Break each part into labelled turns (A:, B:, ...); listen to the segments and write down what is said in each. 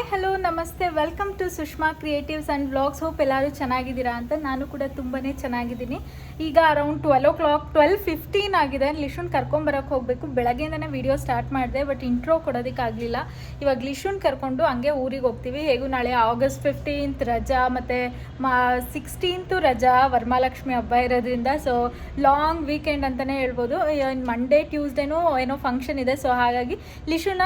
A: ನಮಸ್ತೆ. Welcome to Sushma creatives and vlogs hope ಎಲ್ಲರೂ ಚೆನ್ನಾಗಿದ್ದೀರಾ ಅಂತ ನಾನು ಕೂಡ ತುಂಬಾ ಚೆನ್ನಾಗಿದ್ದೀನಿ. ಈಗ around twelve o'clock twelve fifteen ಆಗಿದೆ. ಲಿಶುನ್ ಕರ್ಕೊಂಬರಕ್ಕೆ ಹೋಗಬೇಕು. ಬೆಳಗ್ಗೆಯಿಂದನೇ ವಿಡಿಯೋ ಸ್ಟಾರ್ಟ್ ಮಾಡಿದೆ ಬಟ್ ಇಂಟ್ರೋ ಕೊಡೋದಕ್ಕಾಗಲಿಲ್ಲ ಇವಾಗ ಲಿಶುನ್ ಕರ್ಕೊಂಡು ಹಂಗೆ ಊರಿಗೆ ಹೋಗ್ತೀವಿ. ಹೇಗೂ ನಾಳೆ ಆಗಸ್ಟ್ ಫಿಫ್ಟೀನ್ತ್ ರಜಾ, ಮತ್ತು ಮಾ ಸಿಕ್ಸ್ಟೀನ್ತು ರಜಾ ವರಮಾಲಕ್ಷ್ಮಿ ಹಬ್ಬ ಇರೋದ್ರಿಂದ ಸೊ ಲಾಂಗ್ ವೀಕೆಂಡ್ ಅಂತಲೇ ಹೇಳ್ಬೋದು. ಮಂಡೇ ಟ್ಯೂಸ್ಡೇನೂ ಏನೋ ಫಂಕ್ಷನ್ ಇದೆ. ಸೊ ಹಾಗಾಗಿ ಲಿಶುನ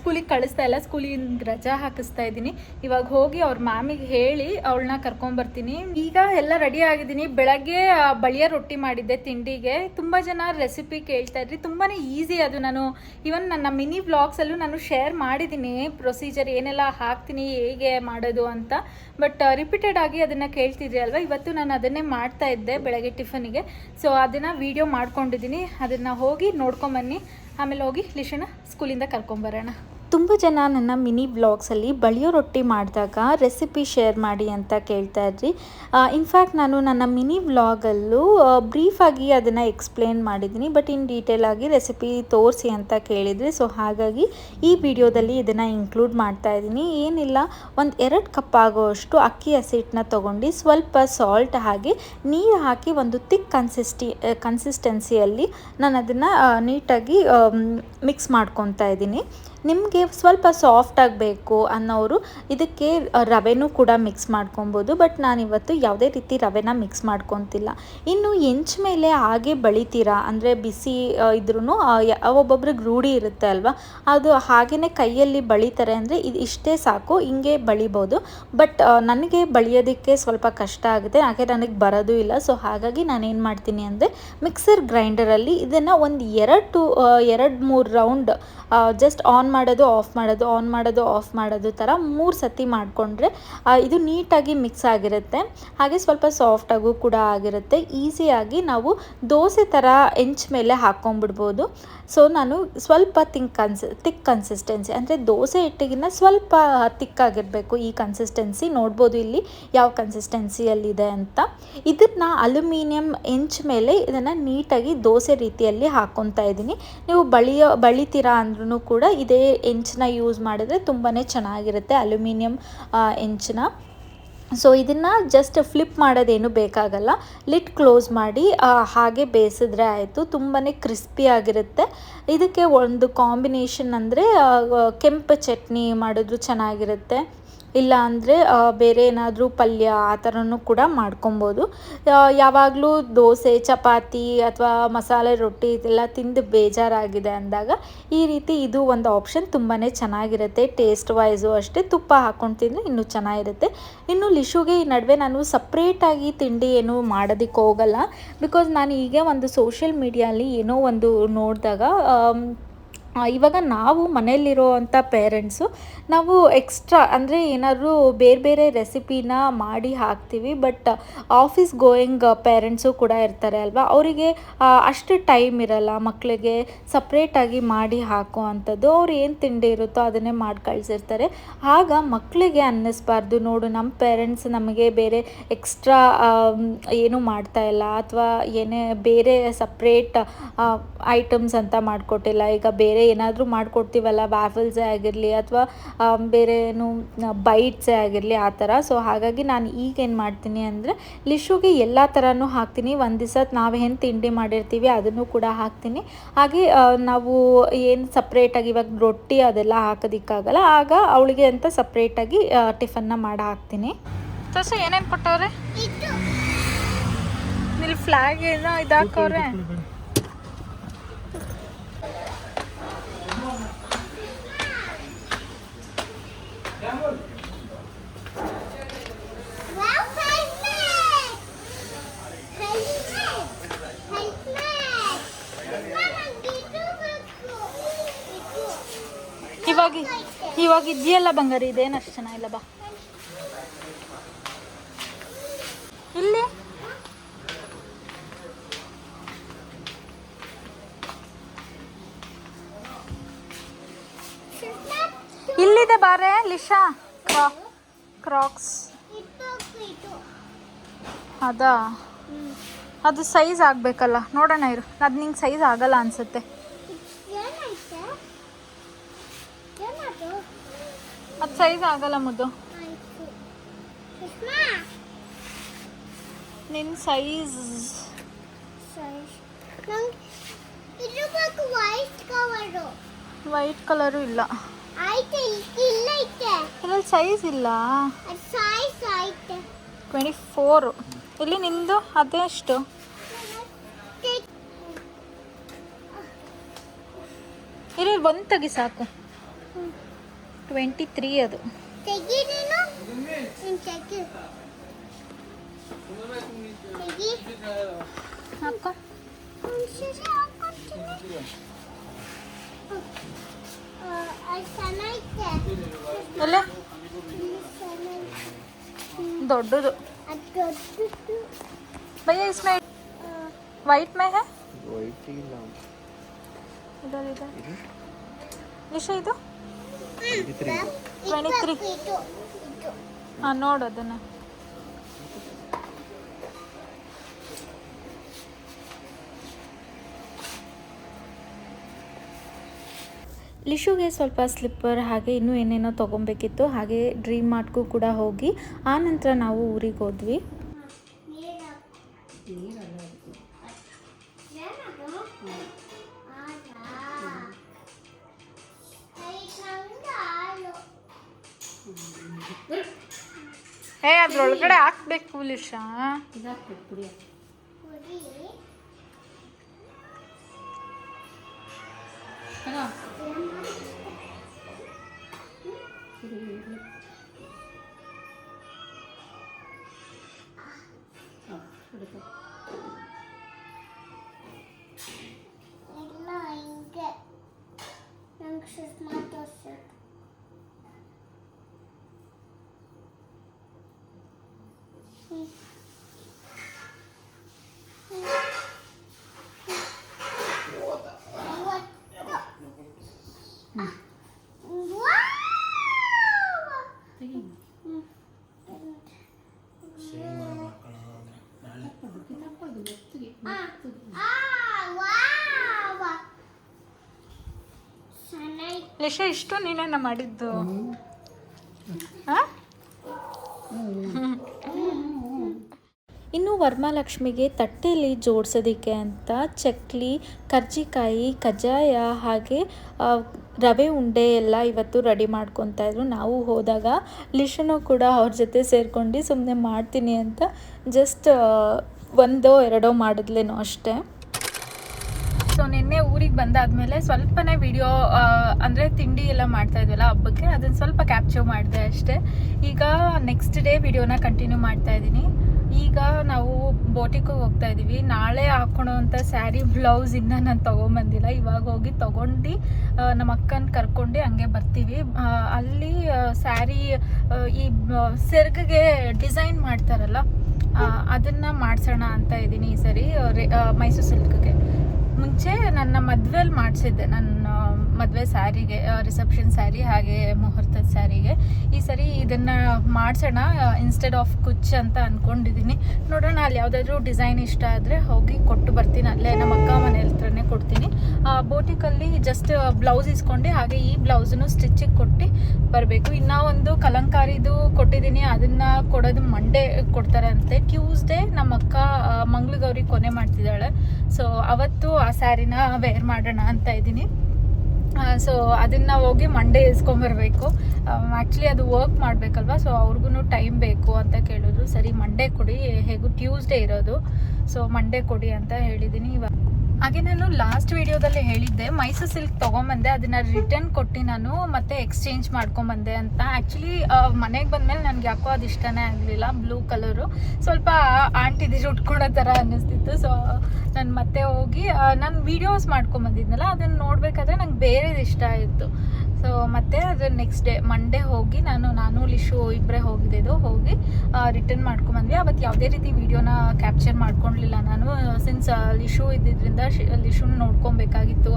A: ಸ್ಕೂಲಿಗೆ ಕಳಿಸ್ತಾ ಇಲ್ಲ. ಸ್ಕೂಲಿಂದ ರಜಾ ಹಾಕಿಸ್ತಾ ಇದ್ದೀನಿ. ಇವಾಗ ಹೋಗಿ ಅವ್ರ ಮ್ಯಾಮಿಗೆ ಹೇಳಿ ಅವಳನ್ನ ಕರ್ಕೊಂಬರ್ತೀನಿ ಈಗ ಎಲ್ಲ ರೆಡಿ ಆಗಿದ್ದೀನಿ. ಬೆಳಗ್ಗೆ ಬಳಿಯ ರೊಟ್ಟಿ ಮಾಡಿದ್ದೆ ತಿಂಡಿಗೆ. ತುಂಬ ಜನ ರೆಸಿಪಿ ಕೇಳ್ತಾ ಇದ್ರಿ. ತುಂಬಾ ಈಸಿ ಅದು ನಾನು. ಇವನ್ ನನ್ನ ಮಿನಿ ವ್ಲಾಗ್ಸಲ್ಲೂ ನಾನು ಶೇರ್ ಮಾಡಿದ್ದೀನಿ. ಪ್ರೊಸೀಜರ್ ಏನೆಲ್ಲ ಹಾಕ್ತೀನಿ, ಹೇಗೆ ಮಾಡೋದು ಅಂತ. ಬಟ್ ರಿಪೀಟೆಡ್ ಆಗಿ ಅದನ್ನು ಕೇಳ್ತಿದ್ರಿ ಅಲ್ವಾ? ಇವತ್ತು ನಾನು ಅದನ್ನೇ ಮಾಡ್ತಾ ಇದ್ದೆ ಬೆಳಗ್ಗೆ ಟಿಫನಿಗೆ ಸೊ ಅದನ್ನು ವೀಡಿಯೋ ಮಾಡ್ಕೊಂಡಿದ್ದೀನಿ. ಅದನ್ನು ಹೋಗಿ ನೋಡ್ಕೊಂಬನ್ನಿ ಆಮೇಲೆ ಹೋಗಿ ಲಿಶನ ಸ್ಕೂಲಿಂದ ಕರ್ಕೊಂಬರೋಣ ತುಂಬ ಜನ ನನ್ನ ಮಿನಿ ಬ್ಲಾಗ್ಸಲ್ಲಿ ಬಳಿಯೋ ರೊಟ್ಟಿ ಮಾಡಿದಾಗ ರೆಸಿಪಿ ಶೇರ್ ಮಾಡಿ ಅಂತ ಕೇಳ್ತಾ ಇದ್ರಿ. ಇನ್ಫ್ಯಾಕ್ಟ್ ನಾನು ನನ್ನ ಮಿನಿ ವ್ಲಾಗಲ್ಲೂ ಬ್ರೀಫಾಗಿ ಅದನ್ನು ಎಕ್ಸ್ಪ್ಲೇನ್ ಮಾಡಿದ್ದೀನಿ. ಬಟ್ ಇನ್ ಡೀಟೇಲ್ ಆಗಿ ರೆಸಿಪಿ ತೋರಿಸಿ ಅಂತ ಕೇಳಿದ್ರಿ. ಸೊ ಹಾಗಾಗಿ ಈ ವಿಡಿಯೋದಲ್ಲಿ ಇದನ್ನು ಇನ್ಕ್ಲೂಡ್ ಮಾಡ್ತಾ ಇದ್ದೀನಿ. ಏನಿಲ್ಲ, ಒಂದು ಎರಡು ಕಪ್ ಆಗುವಷ್ಟು ಅಕ್ಕಿ ಹಸಿಟ್ಟನ್ನ ತೊಗೊಂಡು ಸ್ವಲ್ಪ ಸಾಲ್ಟ್ ಹಾಗೆ ನೀರು ಹಾಕಿ ಒಂದು ತಿಕ್ ಕನ್ಸಿಸ್ಟಿ ಕನ್ಸಿಸ್ಟೆನ್ಸಿಯಲ್ಲಿ ನಾನು ಅದನ್ನು ನೀಟಾಗಿ ಮಿಕ್ಸ್ ಮಾಡ್ಕೊತಾ ಇದ್ದೀನಿ. ನಿಮಗೆ ಸ್ವಲ್ಪ ಸಾಫ್ಟ್ ಆಗಬೇಕು ಅನ್ನೋರು ಇದಕ್ಕೆ ರವೆನೂ ಕೂಡ ಮಿಕ್ಸ್ ಮಾಡ್ಕೊಬೋದು ಬಟ್ ನಾನಿವತ್ತು ಯಾವುದೇ ರೀತಿ ರವೆನ ಮಿಕ್ಸ್ ಮಾಡ್ಕೊತಿಲ್ಲ. ಇನ್ನು ಹೆಂಚ್ ಮೇಲೆ ಹಾಗೆ ಬಳಿತೀರಾ? ಅಂದರೆ ಬಿಸಿ ಇದ್ರೂ ಒಬ್ಬೊಬ್ರಿಗೆ ರೂಢಿ ಇರುತ್ತೆ ಅಲ್ವಾ? ಅದು ಹಾಗೆಯೇ ಕೈಯಲ್ಲಿ ಬಳಿತಾರೆ ಅಂದರೆ ಇದು ಇಷ್ಟೇ ಸಾಕು, ಹಿಂಗೆ ಬಳಿಬೋದು. ಬಟ್ ನನಗೆ ಬಳಿಯೋದಕ್ಕೆ ಸ್ವಲ್ಪ ಕಷ್ಟ ಆಗುತ್ತೆ, ಹಾಗೆ ನನಗೆ ಬರೋದು ಇಲ್ಲ. ಸೊ ಹಾಗಾಗಿ ನಾನೇನು ಮಾಡ್ತೀನಿ ಅಂದರೆ ಮಿಕ್ಸರ್ ಗ್ರೈಂಡರಲ್ಲಿ ಇದನ್ನು ಒಂದು ಎರಡು ಎರಡು ಮೂರು ರೌಂಡ್ ಜಸ್ಟ್ ಆನ್ ಮಾಡೋದು ಆಫ್ ಮಾಡೋದು ಆನ್ ಮಾಡೋದು ಆಫ್ ಮಾಡೋದು ಥರ ಮೂರು ಸತಿ ಮಾಡಿಕೊಂಡ್ರೆ ಇದು ನೀಟಾಗಿ ಮಿಕ್ಸ್ ಆಗಿರುತ್ತೆ. ಹಾಗೆ ಸ್ವಲ್ಪ ಸಾಫ್ಟಾಗೂ ಕೂಡ ಆಗಿರುತ್ತೆ. ಈಸಿಯಾಗಿ ನಾವು ದೋಸೆ ಥರ ಎಂಚ್ ಮೇಲೆ ಹಾಕ್ಕೊಂಬಿಡ್ಬೋದು ಸೊ ನಾನು ಸ್ವಲ್ಪ ತಿಂಕ್ ಕನ್ಸಿ ತಿಕ್ ಕನ್ಸಿಸ್ಟೆನ್ಸಿ ಅಂದರೆ ದೋಸೆ ಹಿಟ್ಟಿಗಿನ್ನ ಸ್ವಲ್ಪ ತಿಕ್ಕಾಗಿರಬೇಕು ಈ ಕನ್ಸಿಸ್ಟೆನ್ಸಿ ನೋಡ್ಬೋದು ಇಲ್ಲಿ ಯಾವ ಕನ್ಸಿಸ್ಟೆನ್ಸಿಯಲ್ಲಿದೆ ಅಂತ. ಇದನ್ನು ಅಲ್ಯೂಮಿನಿಯಂ ಎಂಚ್ ಮೇಲೆ ಇದನ್ನು ನೀಟಾಗಿ ದೋಸೆ ರೀತಿಯಲ್ಲಿ ಹಾಕ್ಕೊತಾ ಇದ್ದೀನಿ. ನೀವು ಬಳಿಯೋ, ಬಳಿತೀರಾ ಅಂದ್ರೂ ಕೂಡ ಇದೇ ಹೆಂಚನ್ನ ಯೂಸ್ ಮಾಡಿದ್ರೆ ತುಂಬಾ ಚೆನ್ನಾಗಿರುತ್ತೆ ಅಲ್ಯೂಮಿನಿಯಂ ಹೆಂಚನ್ನ ಸೊ ಇದನ್ನು ಜಸ್ಟ್ ಫ್ಲಿಪ್ ಮಾಡೋದೇನು ಬೇಕಾಗಲ್ಲ. ಲಿಟ್ ಕ್ಲೋಸ್ ಮಾಡಿ ಹಾಗೆ ಬೇಯಿಸಿದ್ರೆ ಆಯಿತು. ತುಂಬಾ ಕ್ರಿಸ್ಪಿ ಆಗಿರುತ್ತೆ. ಇದಕ್ಕೆ ಒಂದು ಕಾಂಬಿನೇಷನ್ ಅಂದರೆ ಕೆಂಪು ಚಟ್ನಿ ಮಾಡಿದ್ರು ಚೆನ್ನಾಗಿರುತ್ತೆ. ಇಲ್ಲ ಅಂದರೆ ಬೇರೆ ಏನಾದರೂ ಪಲ್ಯ ಆ ಥರನೂ ಕೂಡ ಮಾಡ್ಕೊಬೋದು. ಯಾವಾಗಲೂ ದೋಸೆ, ಚಪಾತಿ ಅಥವಾ ಮಸಾಲೆ ರೊಟ್ಟಿ ಇದೆಲ್ಲ ತಿಂದು ಬೇಜಾರಾಗಿದೆ ಅಂದಾಗ ಈ ರೀತಿ ಇದು ಒಂದು ಆಪ್ಷನ್ ತುಂಬಾ ಚೆನ್ನಾಗಿರುತ್ತೆ. ಟೇಸ್ಟ್ ವೈಸು ಅಷ್ಟೇ ತುಪ್ಪ ಹಾಕ್ಕೊಂಡು ತಿಂದರೆ ಇನ್ನೂ ಚೆನ್ನಾಗಿರುತ್ತೆ. ಇನ್ನು ಲಿಶುಗೆ ಈ ನಡುವೆ ನಾನು ಸಪ್ರೇಟಾಗಿ ತಿಂಡಿ ಏನು ಮಾಡೋದಕ್ಕೆ ಹೋಗಲ್ಲ. ಬಿಕಾಸ್ ನಾನು ಈಗ ಒಂದು ಸೋಷಿಯಲ್ ಮೀಡಿಯಲ್ಲಿ ಏನೋ ಒಂದು ನೋಡಿದಾಗ ಇವಾಗ ನಾವು ಮನೆಯಲ್ಲಿರೋವಂಥ ಪೇರೆಂಟ್ಸು ನಾವು ಎಕ್ಸ್ಟ್ರಾ ಅಂದರೆ ಏನಾದರೂ ಬೇರೆ ಬೇರೆ ರೆಸಿಪಿನ ಮಾಡಿ ಹಾಕ್ತೀವಿ, ಬಟ್ ಆಫೀಸ್ ಗೋಯಿಂಗ್ ಪೇರೆಂಟ್ಸು ಕೂಡ ಇರ್ತಾರೆ ಅಲ್ವಾ? ಅವರಿಗೆ ಅಷ್ಟು ಟೈಮ್ ಇರಲ್ಲ, ಮಕ್ಕಳಿಗೆ ಸಪ್ರೇಟಾಗಿ ಮಾಡಿ ಹಾಕೋ ಅಂಥದ್ದು ಅವ್ರು ಏನು ತಿಂಡಿ ಇರುತ್ತೋ ಅದನ್ನೇ ಮಾಡಿ ಕಳಿಸಿರ್ತಾರೆ. ಆಗ ಮಕ್ಕಳಿಗೆ ಅನ್ನಿಸ್ಬಾರ್ದು, ನೋಡು, ನಮ್ಮ ಪೇರೆಂಟ್ಸ್ ನಮಗೆ ಬೇರೆ ಎಕ್ಸ್ಟ್ರಾ ಏನು ಮಾಡ್ತಾ ಇಲ್ಲ, ಅಥವಾ ಏನೇ ಬೇರೆ ಸಪ್ರೇಟ್ ಐಟಮ್ಸ್ ಅಂತ ಮಾಡಿಕೊಟ್ಟಿಲ್ಲ. ಈಗ ಬೇರೆ ಏನಾದರೂ ಮಾಡಿಕೊಡ್ತೀವಲ್ಲ ವ್ಯಾಫಲ್ಸೇ ಆಗಿರಲಿ ಅಥವಾ ಬೇರೆ ಏನು ಬೈಟ್ಸೇ ಆಗಿರಲಿ ಆ ಥರ. ಸೊ ಹಾಗಾಗಿ ನಾನು ಈಗ ಏನು ಮಾಡ್ತೀನಿ ಅಂದರೆ ಲಿಶುಗೆ ಎಲ್ಲ ಥರನೂ ಹಾಕ್ತೀನಿ. ಒಂದು ದಿವಸ ನಾವು ಏನು ತಿಂಡಿ ಮಾಡಿರ್ತೀವಿ ಅದನ್ನು ಕೂಡ ಹಾಕ್ತೀನಿ. ಹಾಗೆ ನಾವು ಏನು ಸಪ್ರೇಟಾಗಿ ಇವಾಗ ರೊಟ್ಟಿ ಅದೆಲ್ಲ ಹಾಕೋದಿಕ್ಕಾಗಲ್ಲ. ಆಗ ಅವಳಿಗೆ ಅಂತ ಸಪ್ರೇಟಾಗಿ ಟಿಫನ್ನ ಮಾಡಿ ಹಾಕ್ತೀನಿ. ಸೊ ಏನೇನು ಕೊಟ್ಟವ್ರೆ? ಇಲ್ಲಿ ಫ್ಲಾಗ್ ಏನೋ ಇದಾಕವ್ರೆ ಇವಾಗ ಇವಾಗ ಇದೆಯಲ್ಲ ಬಂಗಾರ? ಇದೇನು ಅಷ್ಟು ಚೆನ್ನಾಗಿಲ್ಲ ಬಾ. ಇಲ್ಲಿ? ಬಾರೆ ಲಿಶಾ? ಕ್ರಾ ಕ್ರಾಕ್ಸ್. ಅದಾ? ಅದು ಸೈಜ್ ಆಗಬೇಕಲ್ಲ ನೋಡೋಣ ಇರು. ಅದು ನಿಂಗೆ ಸೈಜ್ ಆಗಲ್ಲ ಅನ್ಸುತ್ತೆ? ಅದು ಸೈಜ್ ಆಗಲ್ಲ ಮುದ್ದು. ನಿನ್ನ ಸೈಜ್.
B: ವೈಟ್
A: ಕಲರು ಇಲ್ಲ.
B: ಆಯ್ತು ಇಲ್ಲಿ ಐತೆ.
A: ಇದ್ರಲ್ಲಿ ಸೈಜ್ ಇಲ್ಲ.
B: ಅದು ಸೈಜ್ ಐತೆ
A: ಟ್ವೆಂಟಿ ಫೋರು ಇಲ್ಲಿ ನಿಂದು ಅದೆಷ್ಟು ಇಲ್ಲಿ ಒಂದು ತೆಗಿ ಸಾಕು. ಟ್ವೆಂಟಿ ತ್ರೀ ಅದು ಹಾಕೋ. ಎಲ್ಲ
B: ಇದು ಚೆನ್ನಾಗೈತೆ.
A: ದೊಡ್ಡದು
B: ಅದು ದೊಡ್ಡದು
A: ಭಯ್ಯ इसमें
B: ಆ,
A: वाइट में है
C: ವೈಟ್ ಇಲ್ಲ
A: इधर इधर ವಿಷಯ ಇದು
C: ಇದ್ರಿ
B: ಇದು
A: 23.
B: ಇದು ಇದು
A: ಹಾಂ ನೋಡು ಅದನ್ನು ಲಿಶುಗೆ ಸ್ವಲ್ಪ ಸ್ಲಿಪ್ಪರ್ ಹಾಗೆ ಇನ್ನೂ ಏನೇನೋ ತೊಗೊಬೇಕಿತ್ತು ಹಾಗೆ ಡ್ರೀಮ್ ಮಾರ್ಟ್ಗೂ ಕೂಡ ಹೋಗಿ ಆ ನಂತರ ನಾವು ಊರಿಗೆ ಹೋದ್ವಿ. ಹೇ ಅದ್ರೊಳಗಡೆ ಹಾಕ್ಬೇಕು ಲಿಶಾ.
B: ಇಲ್ಲ
A: ಲಿಶಾ ಇಷ್ಟು ನೀನೇನ ಮಾಡಿದ್ದು? ಹಾಂ ಇನ್ನು ವರ್ಮಾಲಕ್ಷ್ಮಿಗೆ ತಟ್ಟೆಯಲ್ಲಿ ಜೋಡಿಸೋದಕ್ಕೆ ಅಂತ ಚಕ್ಲಿ, ಕರ್ಜಿಕಾಯಿ, ಕಜ್ಜಾಯ ಹಾಗೆ ರವೆ ಉಂಡೆ ಎಲ್ಲ ಇವತ್ತು ರೆಡಿ ಮಾಡ್ಕೊತಾ ಇದ್ರು. ನಾವು ಹೋದಾಗ ಲಿಶನು ಕೂಡ ಅವ್ರ ಜೊತೆ ಸೇರ್ಕೊಂಡು ಸುಮ್ಮನೆ ಮಾಡ್ತೀನಿ ಅಂತ ಜಸ್ಟ್ ಒಂದೋ ಎರಡೋ ಮಾಡಿದ್ಲೇನೋ ಅಷ್ಟೇ. ಸೊ ನಿನ್ನೆ ಊರಿಗೆ ಬಂದಾದ್ಮೇಲೆ ಸ್ವಲ್ಪನೇ ವಿಡಿಯೋ ಅಂದರೆ ತಿಂಡಿ ಎಲ್ಲ ಮಾಡ್ತಾ ಇದ್ವಲ್ಲ ಹಬ್ಬಕ್ಕೆ, ಅದನ್ನು ಸ್ವಲ್ಪ ಕ್ಯಾಪ್ಚರ್ ಮಾಡಿದೆ ಅಷ್ಟೇ. ಈಗ ನೆಕ್ಸ್ಟ್ ಡೇ ವಿಡಿಯೋನ ಕಂಟಿನ್ಯೂ ಮಾಡ್ತಾ ಇದ್ದೀನಿ. ಈಗ ನಾವು ಬೋಟಿಗೆ ಹೋಗ್ತಾ ಇದ್ದೀವಿ. ನಾಳೆ ಹಾಕೊಳ್ಳೋವಂಥ ಸ್ಯಾರಿ ಬ್ಲೌಸ್ ಇನ್ನೂ ನಾನು ತೊಗೊಂಬಂದಿಲ್ಲ. ಇವಾಗ ಹೋಗಿ ತೊಗೊಂಡು ನಮ್ಮ ಅಕ್ಕನ ಕರ್ಕೊಂಡು ಹಂಗೆ ಬರ್ತೀವಿ. ಅಲ್ಲಿ ಸ್ಯಾರಿ ಈ ಸೆರ್ಗಿಗೆ ಡಿಸೈನ್ ಮಾಡ್ತಾರಲ್ಲ ಅದನ್ನು ಮಾಡ್ಸೋಣ ಅಂತ ಇದ್ದೀನಿ ಈ ಸರಿ ಮೈಸೂರು ಸಿಲ್ಕ್ಗೆ ಮುಂಚೆ ನನ್ನ ಮದ್ವೆಲಿ ಮಾಡಿಸಿದ್ದೆ. ನನ್ನ ಮದುವೆ ಸ್ಯಾರಿಗೆ ರಿಸೆಪ್ಷನ್ ಸ್ಯಾರಿ ಹಾಗೆ ಮುಹೂರ್ತದ ಸರಿ. ಇದನ್ನ ಮಾಡಿಸೋಣ ಇನ್ಸ್ಟೆಡ್ ಆಫ್ ಕುಚ್ ಅಂತ ಅಂದ್ಕೊಂಡಿದ್ದೀನಿ ನೋಡೋಣ, ಅಲ್ಲಿ ಯಾವುದಾದ್ರೂ ಡಿಸೈನ್ ಇಷ್ಟ ಆದರೆ ಹೋಗಿ ಕೊಟ್ಟು ಬರ್ತೀನಿ. ಅಲ್ಲೇ ನಮ್ಮ ಅಕ್ಕ ಮನೆ ಹತ್ರನೇ ಕೊಡ್ತೀನಿ. ಬೋಟಿಕಲ್ಲಿ ಜಸ್ಟ್ ಬ್ಲೌಸ್ ಇಸ್ಕೊಂಡು, ಹಾಗೆ ಈ ಬ್ಲೌಸನ್ನು ಸ್ಟಿಚ್ಚಿಗೆ ಕೊಟ್ಟು ಬರಬೇಕು. ಇನ್ನ ಒಂದು ಕಲಂಕಾರಿದು ಕೊಟ್ಟಿದ್ದೀನಿ ಅದನ್ನು ಕೊಡೋದು ಮಂಡೇ ಕೊಡ್ತಾರೆ ಅಂತೆ. ಟ್ಯೂಸ್ಡೇ ನಮ್ಮ ಅಕ್ಕ ಮಂಗಳಗೌರಿ ಕೊನೆ ಮಾಡ್ತಿದ್ದಾಳೆ. ಸೊ ಅವತ್ತು ಆ ಸ್ಯಾರಿನ ವೇರ್ ಮಾಡೋಣ ಅಂತ ಇದ್ದೀನಿ. ಸೊ ಅದನ್ನ ಹೋಗಿ ಮಂಡೇ ಇಸ್ಕೊಂಬರ್ಬೇಕು. ಆ್ಯಕ್ಚುಲಿ ಅದು ವರ್ಕ್ ಮಾಡಬೇಕಲ್ವ ಸೊ ಅವ್ರಿಗೂ ಟೈಮ್ ಬೇಕು ಅಂತ ಕೇಳಿದ್ರು. ಸರಿ ಮಂಡೇ ಕೊಡಿ, ಹೇಗೂ ಟ್ಯೂಸ್ಡೇ ಇರೋದು. ಸೊ ಮಂಡೇ ಕೊಡಿ ಅಂತ ಹೇಳಿದ್ದೀನಿ ಇವಾಗ. ಹಾಗೆ ನಾನು ಲಾಸ್ಟ್ ವಿಡಿಯೋದಲ್ಲಿ ಹೇಳಿದ್ದೆ, ಮೈಸೂರು ಸಿಲ್ಕ್ ತೊಗೊಂಬಂದೆ, ಅದನ್ನ ರಿಟರ್ನ್ ಕೊಟ್ಟು ನಾನು ಮತ್ತೆ ಎಕ್ಸ್ಚೇಂಜ್ ಮಾಡ್ಕೊಂಬಂದೆ ಅಂತ. ಆ್ಯಕ್ಚುಲಿ ಮನೆಗೆ ಬಂದಮೇಲೆ ನನಗೆ ಯಾಕೋ ಅದು ಇಷ್ಟನೇ ಆಗಲಿಲ್ಲ ಬ್ಲೂ ಕಲರು ಸ್ವಲ್ಪ ಆಂಟಿದಿರು ಉಟ್ಕೊಳೋ ಥರ ಅನ್ನಿಸ್ತಿತ್ತು. ಸೊ ನಾನು ಮತ್ತೆ ಹೋಗಿ ನಾನು ವಿಡಿಯೋಸ್ ಮಾಡ್ಕೊಂಬಂದಿದ್ನಲ್ಲ, ಅದನ್ನು ನೋಡಬೇಕಾದ್ರೆ ನಂಗೆ ಬೇರೆದು ಇಷ್ಟ ಆಯಿತು. ಸೊ ಮತ್ತೆ ಅದು ನೆಕ್ಸ್ಟ್ ಡೇ ಮಂಡೇ ಹೋಗಿ ನಾನು ನಾನು ಲಿಶು ಇಬ್ಬರೇ ಹೋಗಿದ್ದೆದು ಹೋಗಿ ರಿಟರ್ನ್ ಮಾಡ್ಕೊಂಬಂದ್ವಿ. ಅವತ್ತು ಯಾವುದೇ ರೀತಿ ವೀಡಿಯೋನ ಕ್ಯಾಪ್ಚರ್ ಮಾಡ್ಕೊಳ್ಲಿಲ್ಲ ನಾನು ಸಿನ್ಸ್ ಲಿಶು ಇದ್ದಿದ್ದರಿಂದ ಲಿಶುನ ನೋಡ್ಕೊಬೇಕಾಗಿತ್ತು.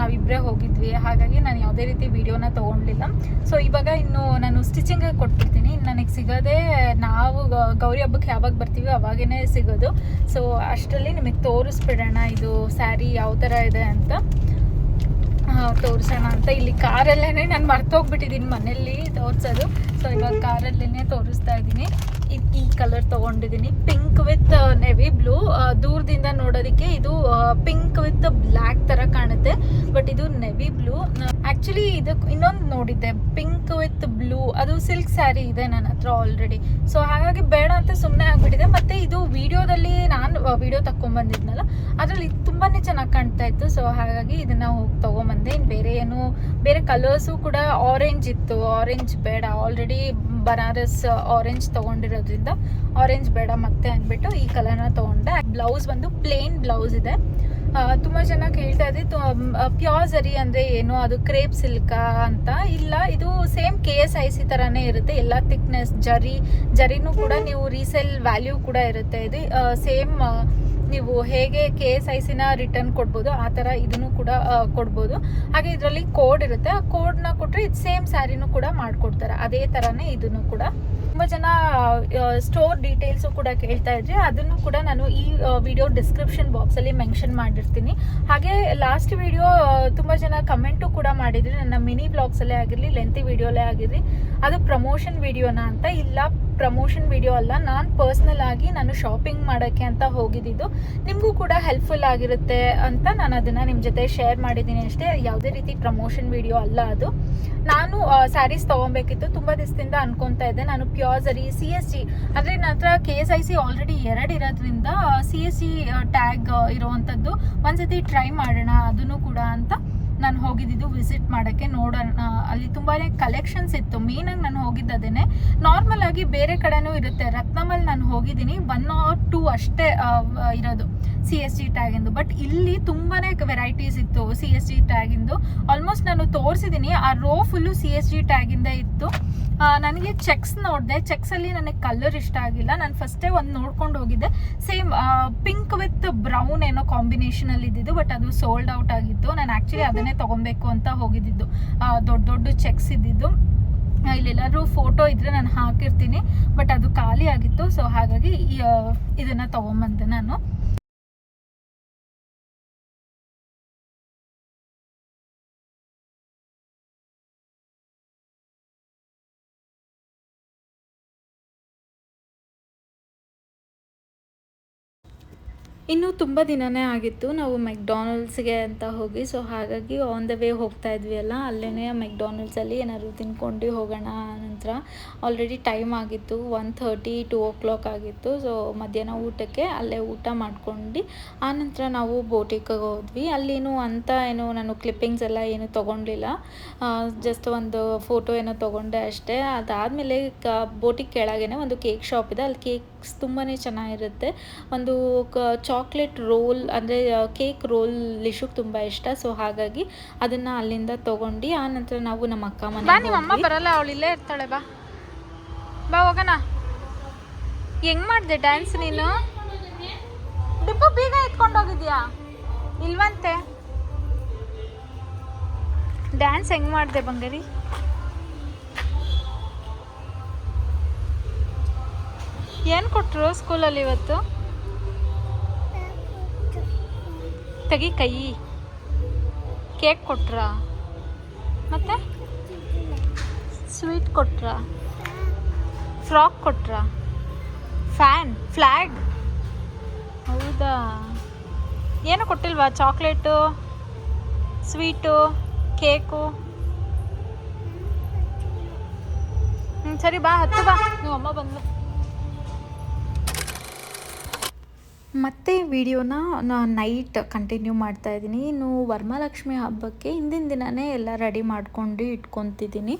A: ನಾವಿಬ್ಬರೇ ಹೋಗಿದ್ವಿ. ಹಾಗಾಗಿ ನಾನು ಯಾವುದೇ ರೀತಿ ವೀಡಿಯೋನ ತೊಗೊಳ್ಲಿಲ್ಲ ಸೊ ಇವಾಗ ಇನ್ನು ನಾನು ಸ್ಟಿಚಿಂಗ್ ಕೊಟ್ಬಿಡ್ತೀನಿ. ಇನ್ನು ನನಗೆ ಸಿಗೋದೇ ನಾವು ಗೌರಿ ಹಬ್ಬಕ್ಕೆ ಯಾವಾಗ ಬರ್ತೀವಿ ಅವಾಗೇ ಸಿಗೋದು. ಸೊ ಅಷ್ಟರಲ್ಲಿ ನಿಮಗೆ ತೋರಿಸ್ಬಿಡೋಣ. ಇದು ಸ್ಯಾರಿ ಯಾವ ಥರ ಇದೆ ಅಂತ. ತೋರಿಸೋಣ ಅಂತ. ಇಲ್ಲಿ ಕಾರಲ್ಲೇ ನಾನು ಮರ್ತೋಗ್ಬಿಟ್ಟಿದ್ದೀನಿ ಮನೇಲಿ ತೋರಿಸೋದು. ಸೊ ಇವಾಗ ಕಾರಲ್ಲೇ ತೋರಿಸ್ತಾ ಇದ್ದೀನಿ ಇದ್- ಈ ಕಲರ್ ತೊಗೊಂಡಿದ್ದೀನಿ ಪಿಂಕ್ ವಿತ್ ನೆವಿ ಬ್ಲೂ ದೂರದಿಂದ ನೋಡೋದಕ್ಕೆ ಇದು ಪಿಂಕ್ ವಿತ್ ಬ್ಲ್ಯಾಕ್ ಥರ ಕಾಣುತ್ತೆ. ಬಟ್ ಇದು ನೆವಿ ಬ್ಲೂ ಆ್ಯಕ್ಚುಲಿ ಇದಕ್ಕೆ ಇನ್ನೊಂದು ನೋಡಿದ್ದೆ. ಪಿಂಕ್ ವಿತ್ ಬ್ಲೂ ಅದು ಸಿಲ್ಕ್ ಸ್ಯಾರಿ ಇದೆ ನನ್ನ ಹತ್ರ ಆಲ್ರೆಡಿ ಸೊ ಹಾಗಾಗಿ ಬೇಡ ಅಂತ ಸುಮ್ಮನೆ ಆಗಿಬಿಟ್ಟಿದೆ ಮತ್ತು ಇದು ವಿಡಿಯೋದಲ್ಲಿ ನಾನು ವಿಡಿಯೋ ತಗೊಂಬಂದಿದ್ನಲ್ಲ ಅದರಲ್ಲಿ ತುಂಬಾ ಚೆನ್ನಾಗಿ ಕಾಣ್ತಾ ಇತ್ತು. ಸೊ ಹಾಗಾಗಿ ಇದನ್ನು ಹೋಗಿ ತೊಗೊಂಬಂದೆ. ಇನ್ನು ಬೇರೆ ಏನು, ಬೇರೆ ಕಲರ್ಸು ಕೂಡ ಆರೆಂಜ್ ಇತ್ತು. ಆರೆಂಜ್ ಬೇಡ. ಆಲ್ರೆಡಿ ಬನಾರಸ್ ಆರೆಂಜ್ ತಗೊಂಡಿರೋದ್ರಿಂದ ಆರೆಂಜ್ ಬೇಡ ಮತ್ತೆ ಅಂದ್ಬಿಟ್ಟು ಈ ಕಲರ್ನ ತಗೊಂಡೆ. ಬ್ಲೌಸ್ ಬಂದು ಪ್ಲೇನ್ ಬ್ಲೌಸ್ ಇದೆ. ತುಂಬ ಜನ ಕೇಳ್ತಾ ಇದ್ದೆ ಪ್ಯೂರ್ ಝರಿ ಅಂದರೆ ಏನು? ಅದು ಕ್ರೇಪ್ ಸಿಲ್ಕ ಅಂತ? ಇಲ್ಲ ಇದು same K S I C ಥರನೇ ಇರುತ್ತೆ. ಎಲ್ಲ ಥಿಕ್ನೆಸ್ ಜರಿ ಜರಿನೂ ಕೂಡ ನೀವು ರೀಸೇಲ್ ವ್ಯಾಲ್ಯೂ ಕೂಡ ಇರುತ್ತೆ. ಇದು ಸೇಮ್ ನೀವು ಹೇಗೆ ಕೆ ಎಸ್ ಐ ಸಿನ ರಿಟರ್ನ್ ಕೊಡ್ಬೋದು ಆ ಥರ ಇದನ್ನು ಕೂಡ ಕೊಡ್ಬೋದು. ಹಾಗೆ ಇದರಲ್ಲಿ ಕೋಡ್ ಇರುತ್ತೆ. ಆ ಕೋಡ್ನ ಕೊಟ್ಟರೆ ಇದು ಸೇಮ್ ಸ್ಯಾರಿನೂ ಕೂಡ ಮಾಡಿಕೊಡ್ತಾರೆ. ಅದೇ ಥರನೇ ಇದನ್ನು ಕೂಡ ತುಂಬ ಜನ ಸ್ಟೋರ್ ಡೀಟೇಲ್ಸು ಕೂಡ ಕೇಳ್ತಾ ಇದ್ರಿ. ಅದನ್ನು ಕೂಡ ನಾನು ಈ ವಿಡಿಯೋ ಡಿಸ್ಕ್ರಿಪ್ಷನ್ ಬಾಕ್ಸಲ್ಲಿ ಮೆನ್ಷನ್ ಮಾಡಿರ್ತೀನಿ. ಹಾಗೆ ಲಾಸ್ಟ್ ವಿಡಿಯೋ ತುಂಬ ಜನ ಕಮೆಂಟು ಕೂಡ ಮಾಡಿದ್ರಿ. ನನ್ನ ಮಿನಿ ಬ್ಲಾಗ್ಸಲ್ಲೇ ಆಗಿರಲಿ ಲೆಂತಿ ವಿಡಿಯೋಲೇ ಆಗಿರಲಿ. ಅದು ಪ್ರಮೋಷನ್ ವಿಡಿಯೋನ ಅಂತ, ಇಲ್ಲ ಪ್ರಮೋಷನ್ ವಿಡಿಯೋ ಅಲ್ಲ, ನಾನು ಪರ್ಸ್ನಲ್ ಆಗಿ ನಾನು ಶಾಪಿಂಗ್ ಮಾಡೋಕ್ಕೆ ಅಂತ ಹೋಗಿದ್ದಿದ್ದು. ನಿಮಗೂ ಕೂಡ ಹೆಲ್ಪ್ಫುಲ್ ಆಗಿರುತ್ತೆ ಅಂತ ನಾನು ಅದನ್ನು ನಿಮ್ಮ ಜೊತೆ ಶೇರ್ ಮಾಡಿದ್ದೀನಿ ಅಷ್ಟೇ. ಯಾವುದೇ ರೀತಿ ಪ್ರಮೋಷನ್ ವಿಡಿಯೋ ಅಲ್ಲ ಅದು. ನಾನು ಸ್ಯಾರೀಸ್ ತೊಗೊಬೇಕಿತ್ತು. ತುಂಬ ದಿವಸದಿಂದ ಅನ್ಕೊತಾ ಇದ್ದೆ. ನಾನು ಪ್ಯೂರ್ ಸರಿ ಸಿ ಎಸ್ ಜಿ ಅಂದರೆ ನನ್ನ ಹತ್ರ K S I C already ಎರಡು ಇರೋದ್ರಿಂದ ಸಿ ಎಸ್ ಸಿ ಟ್ಯಾಗ್ ಇರೋವಂಥದ್ದು ಒಂದ್ಸತಿ ಟ್ರೈ ಮಾಡೋಣ, ಅದನ್ನು ಕೂಡ ಅಂತ. ನಾನು ಹೋಗಿದ್ದಿದ್ದು ವಿಸಿಟ್ ಮಾಡೋಕ್ಕೆ ನೋಡೋಣ. ಅಲ್ಲಿ ತುಂಬಾ ಕಲೆಕ್ಷನ್ಸ್ ಇತ್ತು. ಮೇನಾಗಿ ನಾನು ಹೋಗಿದ್ದು ಅದೇನೆ. ನಾರ್ಮಲ್ ಆಗಿ ಬೇರೆ ಕಡೆನೂ ಇರುತ್ತೆ. ರತ್ನಮಲ್ಲಿ ನಾನು ಹೋಗಿದ್ದೀನಿ. ಒನ್ ಆರ್ ಟೂ ಅಷ್ಟೇ ಇರೋದು. ಸಿ ಎಸ್ ಜಿ ಟ್ಯಾಗಿಂದು ಬಟ್ ಇಲ್ಲಿ ತುಂಬಾ ವೆರೈಟೀಸ್ ಇತ್ತು ಸಿ ಎಸ್ ಜಿ ಟ್ಯಾಗಿಂದು ಆಲ್ಮೋಸ್ಟ್ ನಾನು ತೋರಿಸಿದ್ದೀನಿ. ಆ row full C S G ಟ್ಯಾಗಿಂದ ಇತ್ತು. ನನಗೆ ಚೆಕ್ಸ್ ನೋಡಿದೆ. ಚೆಕ್ಸಲ್ಲಿ ನನಗೆ ಕಲರ್ ಇಷ್ಟ ಆಗಿಲ್ಲ. ನಾನು ಫಸ್ಟೇ ಒಂದು ನೋಡ್ಕೊಂಡು ಹೋಗಿದ್ದೆ. ಸೇಮ್ ಪಿಂಕ್ ವಿತ್ ಬ್ರೌನ್ ಏನೋ ಕಾಂಬಿನೇಷನಲ್ಲಿ ಇದ್ದಿದ್ದು ಬಟ್ ಅದು ಸೋಲ್ಡ್ ಔಟ್ ಆಗಿತ್ತು. ನಾನು ಆ್ಯಕ್ಚುಲಿ ಅದನ್ನೇ ತೊಗೊಬೇಕು ಅಂತ ಹೋಗಿದ್ದಿದ್ದು. ದೊಡ್ಡ ದೊಡ್ಡ ಚೆಕ್ಸ್ ಇದ್ದಿದ್ದು. ಇಲ್ಲೆಲ್ಲರೂ ಇಲ್ಲೆಲ್ಲಾದ್ರೂ ಫೋಟೋ ಇದ್ರೆ ನಾನು ಹಾಕಿರ್ತೀನಿ ಬಟ್ ಅದು ಖಾಲಿ ಆಗಿತ್ತು. ಸೊ ಹಾಗಾಗಿ ಇದನ್ನ ತೊಗೊಂಬಂದೆ ನಾನು. ಇನ್ನು ತುಂಬ ದಿನನೇ ಆಗಿತ್ತು ನಾವು ಮೆಕ್ಡಾನಲ್ಡ್ಸ್ಗೆ ಅಂತ ಹೋಗಿ, ಸೊ ಹಾಗಾಗಿ ಆನ್ ದ ವೇ ಹೋಗ್ತಾ ಇದ್ವಿ ಅಲ್ಲ ಅಲ್ಲೇ ಮೆಕ್ಡಾನಲ್ಡ್ಸಲ್ಲಿ ಏನಾದ್ರು ತಿನ್ಕೊಂಡು ಹೋಗೋಣ ನಂತರ ಆಲ್ರೆಡಿ ಟೈಮ್ ಆಗಿತ್ತು one thirty two o'clock ಆಗಿತ್ತು ಸೊ ಮಧ್ಯಾಹ್ನ ಊಟಕ್ಕೆ ಅಲ್ಲೇ ಊಟ ಮಾಡ್ಕೊಂಡು ಆನಂತರ ನಾವು ಬೋಟಿಗೆ ಹೋದ್ವಿ. ಅಲ್ಲೇನು ಅಂತ ಏನು ನಾನು ಕ್ಲಿಪ್ಪಿಂಗ್ಸ್ ಎಲ್ಲ ಏನು ತೊಗೊಂಡಿಲ್ಲ. ಜಸ್ಟ್ ಒಂದು ಫೋಟೋ ಏನೋ ತೊಗೊಂಡೆ ಅಷ್ಟೇ. ಅದಾದಮೇಲೆ ಬೋಟಿಗೆ ಕೆಳಗೇನೆ ಒಂದು ಕೇಕ್ ಶಾಪ್ ಇದೆ, ಅಲ್ಲಿ ಕೇಕ್ಸ್ ತುಂಬಾ ಚೆನ್ನಾಗಿರುತ್ತೆ. ಒಂದು ಕ ಚಾಕ್ಲೇಟ್ ರೋಲ್ ಅಂದರೆ ಕೇಕ್ ರೋಲ್ ಲಿಶುಗೆ ತುಂಬ ಇಷ್ಟ. ಸೊ ಹಾಗಾಗಿ ಅದನ್ನು ಅಲ್ಲಿಂದ ತೊಗೊಂಡು ಆ ನಂತರ ನಾವು ನಮ್ಮ ಅಕ್ಕ ಮನೆ ಅಮ್ಮ ಬರಲ್ಲ ಅವಳು ಇಲ್ಲೇ ಇರ್ತಾಳೆ ಬಾ. ಬಾ ಹೋಗೋಣ. ಹೆಂಗ್ ಮಾಡಿದೆ ಡ್ಯಾನ್ಸ್ ನೀನು? ಡಿಪ್ಪು ಬೀಗ ಎತ್ಕೊಂಡು ಹೋಗಿದ್ಯಾ? ಇಲ್ವಂತೆ. ಡ್ಯಾನ್ಸ್ ಹೆಂಗ್ ಮಾಡಿದೆ ಬಂಗಾರಿ ಏನು ಕೊಟ್ಟರು ಸ್ಕೂಲಲ್ಲಿ ಇವತ್ತು? ತೆಗಿ ಕೈ. ಕೇಕ್ ಕೊಟ್ರಾ? ಮತ್ತೆ? ಸ್ವೀಟ್ ಕೊಟ್ರಾ? ಫ್ರಾಕ್ ಕೊಟ್ರಾ? ಫ್ಯಾನ್? ಫ್ಲ್ಯಾಗ್ ಹೌದಾ? ಏನು ಕೊಟ್ಟಿಲ್ವಾ? Chocolate, sweet, cake? ಹ್ಞೂ ಸರಿ ಬಾ, ಹತ್ತು ಬಾ. ನೀವು ಅಮ್ಮ ಬಂದ್ಲು. ಮತ್ತೆ ವಿಡಿಯೋನ ನೈಟ್ ಕಂಟಿನ್ಯೂ ಮಾಡ್ತಾ ಇದ್ದೀನಿ. ಇನ್ನು ವರಮಹಾಲಕ್ಷ್ಮಿ ಹಬ್ಬಕ್ಕೆ ಹಿಂದಿನ ದಿನವೇ ಎಲ್ಲ ರೆಡಿ ಮಾಡ್ಕೊಂಡು ಇಟ್ಕೊತಿದ್ದೀನಿ.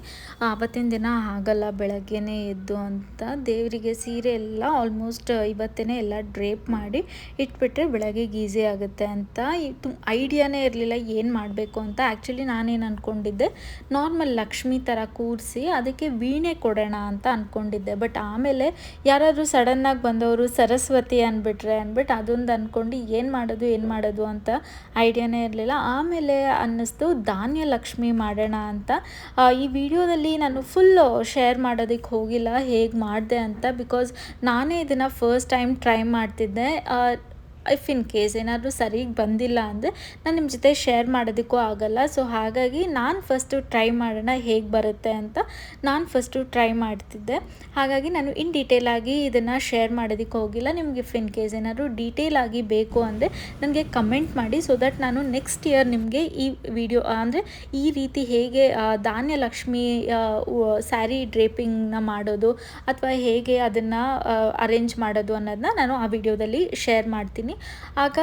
A: ಆವತ್ತಿನ ದಿನ ಆಗಲ್ಲ, ಬೆಳಗ್ಗೆನೇ ಎದ್ದು ಅಂತ ದೇವರಿಗೆ ಸೀರೆ ಎಲ್ಲ ಆಲ್ಮೋಸ್ಟ್ ಇವತ್ತೇ ಎಲ್ಲ ಡ್ರೇಪ್ ಮಾಡಿ ಇಟ್ಬಿಟ್ರೆ ಬೆಳಗ್ಗೆ ಈಸಿ ಆಗುತ್ತೆ ಅಂತ ಐಡಿಯಾನೇ ಇರಲಿಲ್ಲ ಏನು ಮಾಡಬೇಕು ಅಂತ. ಆ್ಯಕ್ಚುಲಿ ನಾನೇನು ಅಂದ್ಕೊಂಡಿದ್ದೆ ನಾರ್ಮಲ್ ಲಕ್ಷ್ಮಿ ಥರ ಕೂರಿಸಿ ಅದಕ್ಕೆ ವೀಣೆ ಕೊಡೋಣ ಅಂತ ಅಂದ್ಕೊಂಡಿದ್ದೆ ಬಟ್ ಆಮೇಲೆ ಯಾರಾದರೂ ಸಡನ್ನಾಗಿ ಬಂದವರು ಸರಸ್ವತಿ ಅಂದ್ಬಿಟ್ರೆ ಅಂದ್ಬಿಟ್ಟು ಅದೊಂದು ಅಂದ್ಕೊಂಡು ಏನು ಮಾಡೋದು ಏನು ಮಾಡೋದು ಅಂತ ಐಡಿಯಾನೇ ಇರಲಿಲ್ಲ. ಆಮೇಲೆ ಅನ್ನಿಸ್ತು ಧಾನ್ಯ ಲಕ್ಷ್ಮಿ ಮಾಡೋಣ ಅಂತ. ಈ ವಿಡಿಯೋದಲ್ಲಿ ನಾನು ಫುಲ್ಲು ಶೇರ್ ಮಾಡೋದಕ್ಕೆ ಹೋಗಿಲ್ಲ, ಹೇಗೆ ಮಾಡಿದೆ ಅಂತ ಬಿಕಾಸ್ ನಾನೇ ಇದನ್ನು ಫಸ್ಟ್ ಟೈಮ್ ಟ್ರೈ ಮಾಡ್ತಿದ್ದೆ. ಇಫ್ ಇನ್ ಕೇಸ್ ಏನಾದರೂ ಸರಿಗೆ ಬಂದಿಲ್ಲ ಅಂದರೆ ನಾನು ನಿಮ್ಮ ಜೊತೆ ಶೇರ್ ಮಾಡೋದಕ್ಕೂ ಆಗಲ್ಲ. ಸೊ ಹಾಗಾಗಿ ನಾನು ಫಸ್ಟು ಟ್ರೈ ಮಾಡೋಣ ಹೇಗೆ ಬರುತ್ತೆ ಅಂತ ನಾನು ಫಸ್ಟು ಟ್ರೈ ಮಾಡ್ತಿದ್ದೆ. ಹಾಗಾಗಿ ನಾನು ಇನ್ ಡೀಟೇಲ್ ಆಗಿ ಇದನ್ನು ಶೇರ್ ಮಾಡೋದಕ್ಕೆ ಹೋಗಿಲ್ಲ. ನಿಮ್ಗೆ ಇಫ್ ಇನ್ ಕೇಸ್ ಏನಾದರೂ ಡೀಟೇಲ್ ಆಗಿ ಬೇಕು ಅಂದರೆ ನನಗೆ ಕಮೆಂಟ್ ಮಾಡಿ ಸೊ ದಟ್ ನಾನು ನೆಕ್ಸ್ಟ್ ಇಯರ್ ನಿಮಗೆ ಈ ವಿಡಿಯೋ ಅಂದರೆ ಈ ರೀತಿ ಹೇಗೆ ಧಾನ್ಯಲಕ್ಷ್ಮಿ ಧಾನ್ಯ ಲಕ್ಷ್ಮಿ ಸ್ಯಾರಿ ಡ್ರೇಪಿಂಗ್ನ ಮಾಡೋದು, ಅಥವಾ ಹೇಗೆ ಅದನ್ನು ಅರೇಂಜ್ ಮಾಡೋದು ಅನ್ನೋದನ್ನ ನಾನು ಆ ವಿಡಿಯೋದಲ್ಲಿ ಶೇರ್ ಮಾಡ್ತೀನಿ. ಆಗ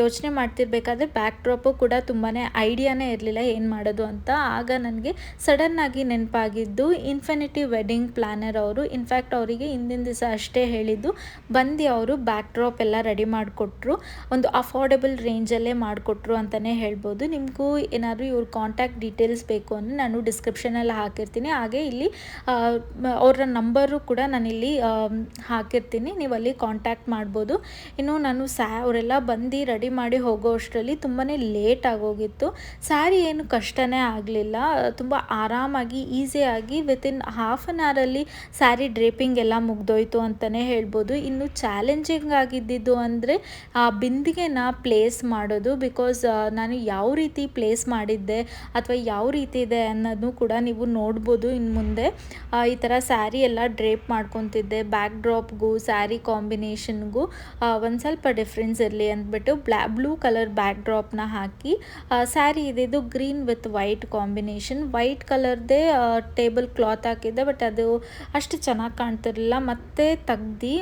A: ಯೋಚನೆ ಮಾಡ್ತಿರ್ಬೇಕಾದ್ರೆ ಬ್ಯಾಕ್ ಡ್ರಾಪು ಕೂಡ ತುಂಬಾ ಐಡಿಯಾನೇ ಇರಲಿಲ್ಲ ಏನು ಮಾಡೋದು ಅಂತ. ಆಗ ನನಗೆ ಸಡನ್ನಾಗಿ ನೆನಪಾಗಿದ್ದು ಇನ್ಫಿನಿಟಿ ವೆಡ್ಡಿಂಗ್ ಪ್ಲ್ಯಾನರ್ ಅವರು. ಇನ್ಫ್ಯಾಕ್ಟ್ ಅವರಿಗೆ ಹಿಂದಿನ ದಿವಸ ಅಷ್ಟೇ ಹೇಳಿದ್ದು, ಬಂದು ಅವರು ಬ್ಯಾಕ್ ಡ್ರಾಪ್ ಎಲ್ಲ ರೆಡಿ ಮಾಡಿಕೊಟ್ರು. ಒಂದು ಅಫೋರ್ಡೆಬಲ್ ರೇಂಜಲ್ಲೇ ಮಾಡಿಕೊಟ್ರು ಅಂತಲೇ ಹೇಳ್ಬೋದು. ನಿಮಗೂ ಏನಾದರೂ ಇವ್ರ ಕಾಂಟ್ಯಾಕ್ಟ್ ಡೀಟೇಲ್ಸ್ ಬೇಕು ಅಂದರೆ ನಾನು ಡಿಸ್ಕ್ರಿಪ್ಷನಲ್ಲಿ ಹಾಕಿರ್ತೀನಿ. ಹಾಗೆ ಇಲ್ಲಿ ಅವರ ನಂಬರು ಕೂಡ ನಾನಿಲ್ಲಿ ಹಾಕಿರ್ತೀನಿ. ನೀವು ಅಲ್ಲಿ ಕಾಂಟ್ಯಾಕ್ಟ್ ಮಾಡ್ಬೋದು. ಇನ್ನು ನಾನು ಸ್ಯಾ ಅವರೆಲ್ಲ ಬಂದು ರೆಡಿ ಮಾಡಿ ಹೋಗೋ ಅಷ್ಟರಲ್ಲಿ ತುಂಬಾ ಲೇಟ್ ಆಗೋಗಿತ್ತು. ಸ್ಯಾರಿ ಏನು ಕಷ್ಟನೇ ಆಗಲಿಲ್ಲ. ತುಂಬ ಆರಾಮಾಗಿ, ಈಸಿಯಾಗಿ ವಿತಿನ್ ಹಾಫ್ ಆನ್ ಅವರಲ್ಲಿ ಸ್ಯಾರಿ ಡ್ರೇಪಿಂಗ್ ಎಲ್ಲ ಮುಗ್ದೋಯ್ತು ಅಂತಲೇ ಹೇಳ್ಬೋದು. ಇನ್ನು ಚಾಲೆಂಜಿಂಗ್ ಆಗಿದ್ದಿದ್ದು ಅಂದರೆ, ಆ ಬಿಂದಿಗೆನ ಪ್ಲೇಸ್ ಮಾಡೋದು ಬಿಕಾಸ್ ನಾನು ಯಾವ ರೀತಿ ಪ್ಲೇಸ್ ಮಾಡಿದ್ದೆ ಅಥವಾ ಯಾವ ರೀತಿ ಇದೆ ಅನ್ನೋದು ಕೂಡ ನೀವು ನೋಡ್ಬೋದು ಇನ್ನು ಮುಂದೆ. ಈ ಥರ ಸ್ಯಾರಿ ಎಲ್ಲ ಡ್ರೇಪ್ ಮಾಡ್ಕೊತಿದ್ದೆ. ಬ್ಯಾಕ್ ಡ್ರಾಪ್ಗೂ ಸ್ಯಾರಿ ಕಾಂಬಿನೇಷನ್ಗೂ ಒಂದು ಸ್ವಲ್ಪ ಡಿಫ್ರೆನ್ಸ್ ಇರಲಿ ಅಂದ್ಬಿಟ್ಟು ಬ್ಲಾ ಬ್ಲೂ ಕಲರ್ ಬ್ಯಾಕ್ ಡ್ರಾಪ್ನ ಹಾಕಿ ಸ್ಯಾರಿ ಇದಿದ್ದು green with white combination white ಕಲರ್ದೇ table cloth ಹಾಕಿದ್ದೆ ಬಟ್ ಅದು ಅಷ್ಟು ಚೆನ್ನಾಗಿ ಕಾಣ್ತಿರಲಿಲ್ಲ. ಮತ್ತೆ ತೆಗ್ದು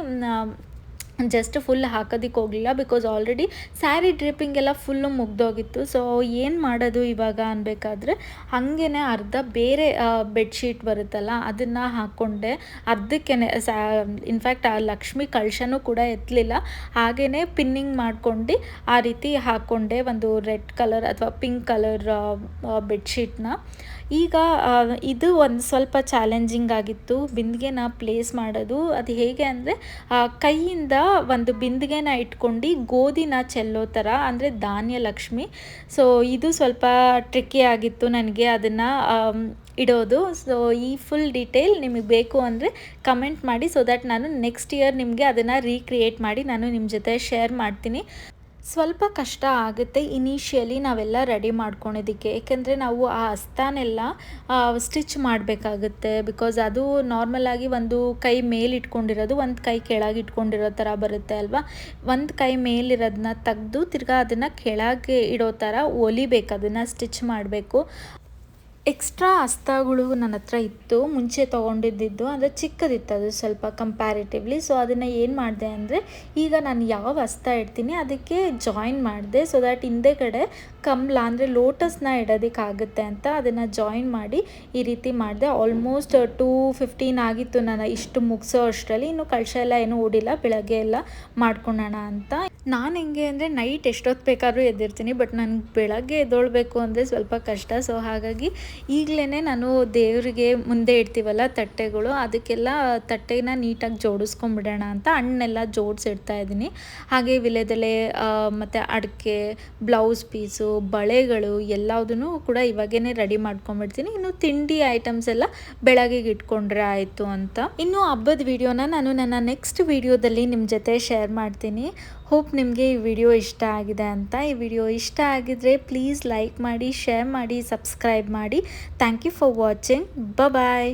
A: ಜಸ್ಟ್ ಫುಲ್ ಹಾಕೋದಕ್ಕೆ ಹೋಗಲಿಲ್ಲ ಬಿಕಾಸ್ ಆಲ್ರೆಡಿ ಸ್ಯಾರಿ ಡ್ರಿಪ್ಪಿಂಗ್ ಎಲ್ಲ ಫುಲ್ಲು ಮುಗ್ದೋಗಿತ್ತು. ಸೊ ಏನು ಮಾಡೋದು ಇವಾಗ ಅನ್ಬೇಕಾದ್ರೆ ಹಾಗೇ ಅರ್ಧ ಬೇರೆ ಬೆಡ್ಶೀಟ್ ಬರುತ್ತಲ್ಲ, ಅದನ್ನು ಹಾಕ್ಕೊಂಡೆ ಅರ್ಧಕ್ಕೆ ಸ್ಯಾ ಇನ್ಫ್ಯಾಕ್ಟ್ ಆ ಲಕ್ಷ್ಮಿ ಕಳಶನೂ ಕೂಡ ಎತ್ತಲಿಲ್ಲ ಹಾಗೇ ಪಿನ್ನಿಂಗ್ ಮಾಡ್ಕೊಂಡು ಆ ರೀತಿ ಹಾಕ್ಕೊಂಡೆ ಒಂದು ರೆಡ್ ಕಲರ್ ಅಥವಾ ಪಿಂಕ್ ಕಲರ್ ಬೆಡ್ಶೀಟ್ನ ಈಗ ಇದು ಒಂದು ಸ್ವಲ್ಪ ಚಾಲೆಂಜಿಂಗ್ ಆಗಿತ್ತು. ಬಿಂದಿಗೆನ ಪ್ಲೇಸ್ ಮಾಡೋದು. ಅದು ಹೇಗೆ ಅಂದರೆ ಕೈಯಿಂದ ಒಂದು ಬಿಂದಿಗೆನ ಇಟ್ಕೊಂಡು ಗೋಧಿನ ಚೆಲ್ಲೋ ಥರ ಅಂದರೆ ಧಾನ್ಯ ಲಕ್ಷ್ಮಿ ಸೊ ಇದು ಸ್ವಲ್ಪ ಟ್ರಿಕ್ಕಿ ಆಗಿತ್ತು ನನಗೆ ಅದನ್ನು ಇಡೋದು. ಸೊ ಈ ಫುಲ್ ಡೀಟೇಲ್ ನಿಮಗೆ ಬೇಕು ಅಂದರೆ ಕಮೆಂಟ್ ಮಾಡಿ ಸೊ ದ್ಯಾಟ್ ನಾನು ನೆಕ್ಸ್ಟ್ ಇಯರ್ ನಿಮಗೆ ಅದನ್ನು ರೀಕ್ರಿಯೇಟ್ ಮಾಡಿ ನಾನು ನಿಮ್ಮ ಜೊತೆ ಶೇರ್ ಮಾಡ್ತೀನಿ. ಸ್ವಲ್ಪ ಕಷ್ಟ ಆಗುತ್ತೆ ಇನಿಷಿಯಲಿ ನಾವೆಲ್ಲ ರೆಡಿ ಮಾಡ್ಕೊಳೋದಕ್ಕೆ ಏಕೆಂದರೆ ನಾವು ಆ ಹಸ್ತಾನೆಲ್ಲ ಸ್ಟಿಚ್ ಮಾಡಬೇಕಾಗುತ್ತೆ. ಬಿಕಾಸ್ ಅದು ನಾರ್ಮಲಾಗಿ ಒಂದು ಕೈ ಮೇಲೆ ಇಟ್ಕೊಂಡಿರೋದು, ಒಂದು ಕೈ ಕೆಳಗೆ ಇಟ್ಕೊಂಡಿರೋ ಥರ ಬರುತ್ತೆ ಅಲ್ವಾ? ಒಂದು ಕೈ ಮೇಲಿರೋದನ್ನ ತೆಗೆದು ತಿರ್ಗಾ ಅದನ್ನು ಕೆಳಗೆ ಇಡೋ ಥರ ಒಲಿಬೇಕು, ಅದನ್ನು ಸ್ಟಿಚ್ ಮಾಡಬೇಕು. ಎಕ್ಸ್ಟ್ರಾ ಹಸ್ತಗಳು ನನ್ನ ಹತ್ರ ಇತ್ತು, ಮುಂಚೆ ತೊಗೊಂಡಿದ್ದಿದ್ದು, ಅಂದರೆ ಚಿಕ್ಕದಿತ್ತು ಅದು ಸ್ವಲ್ಪ ಕಂಪ್ಯಾರಿಟಿವ್ಲಿ ಸೊ ಅದನ್ನು ಏನು ಮಾಡಿದೆ ಅಂದರೆ, ಈಗ ನಾನು ಯಾವ ಹಸ್ತ ಇಡ್ತೀನಿ, ಅದಕ್ಕೆ ಜಾಯಿನ್ ಮಾಡಿದೆ ಸೊ ದ್ಯಾಟ್ ಹಿಂದೆ ಕಡೆ ಕಮಲ ಅಂದರೆ ಲೋಟಸ್ನ ಇಡೋದಕ್ಕಾಗುತ್ತೆ ಅಂತ ಅದನ್ನು ಜಾಯಿನ್ ಮಾಡಿ ಈ ರೀತಿ ಮಾಡಿದೆ. ಆಲ್ಮೋಸ್ಟ್ ಟೂ ಫಿಫ್ಟೀನ್ ಆಗಿತ್ತು ನಾನು ಇಷ್ಟು ಮುಗಿಸೋ ಅಷ್ಟರಲ್ಲಿ. ಇನ್ನು ಕಳಶ ಎಲ್ಲ ಏನೂ ಓಡಿಲ್ಲ. ಬೆಳಗ್ಗೆ ಎಲ್ಲ ಮಾಡ್ಕೊಳ್ಳೋಣ ಅಂತ. ನಾನು ಹೆಂಗೆ ಅಂದರೆ ನೈಟ್ ಎಷ್ಟೊತ್ತು ಬೇಕಾದರೂ ಎದ್ದಿರ್ತೀನಿ. ಬಟ್ ನನಗೆ ಬೆಳಗ್ಗೆ ಎದ್ದೊಳ್ಬೇಕು ಅಂದರೆ ಸ್ವಲ್ಪ ಕಷ್ಟ. ಸೊ ಹಾಗಾಗಿ ಈಗಲೇ ನಾನು ದೇವರಿಗೆ ಮುಂದೆ ಇಡ್ತೀವಲ್ಲ ತಟ್ಟೆಗಳು. ಅದಕ್ಕೆಲ್ಲ ತಟ್ಟೆನ ನೀಟಾಗಿ ಜೋಡಿಸ್ಕೊಂಬಿಡೋಣ ಅಂತ ಹಣ್ಣೆಲ್ಲ ಜೋಡಿಸಿಡ್ತಾ ಇದ್ದೀನಿ. ಹಾಗೆ ವಿಲೆದೆಲೆ ಮತ್ತು ಅಡಿಕೆ ಬ್ಲೌಸ್ ಪೀಸು ಬಳೆಗಳು ಎಲ್ಲದನ್ನು ಕೂಡ ಇವಾಗೇನೆ ರೆಡಿ ಮಾಡ್ಕೊಂಡ್ಬಿಡ್ತೀನಿ ಇನ್ನು ತಿಂಡಿ ಐಟಮ್ಸ್ ಎಲ್ಲ ಬೆಳಗ್ಗೆಗೆ ಇಟ್ಕೊಂಡ್ರೆ ಆಯಿತು ಅಂತ. ಇನ್ನು ಹಬ್ಬದ ವಿಡಿಯೋನ ನಾನು ನನ್ನ ನೆಕ್ಸ್ಟ್ ವಿಡಿಯೋದಲ್ಲಿ ನಿಮ್ಮ ಜೊತೆ ಶೇರ್ ಮಾಡ್ತೀನಿ. ಹೋಪ್ ನಿಮಗೆ ಈ ವಿಡಿಯೋ ಇಷ್ಟ ಆಗಿದೆ ಅಂತ. ಈ ವಿಡಿಯೋ ಇಷ್ಟ ಆಗಿದ್ರೆ ಪ್ಲೀಸ್ ಲೈಕ್ ಮಾಡಿ ಶೇರ್ ಮಾಡಿ ಸಬ್ಸ್ಕ್ರೈಬ್ ಮಾಡಿ. Thank you for watching bye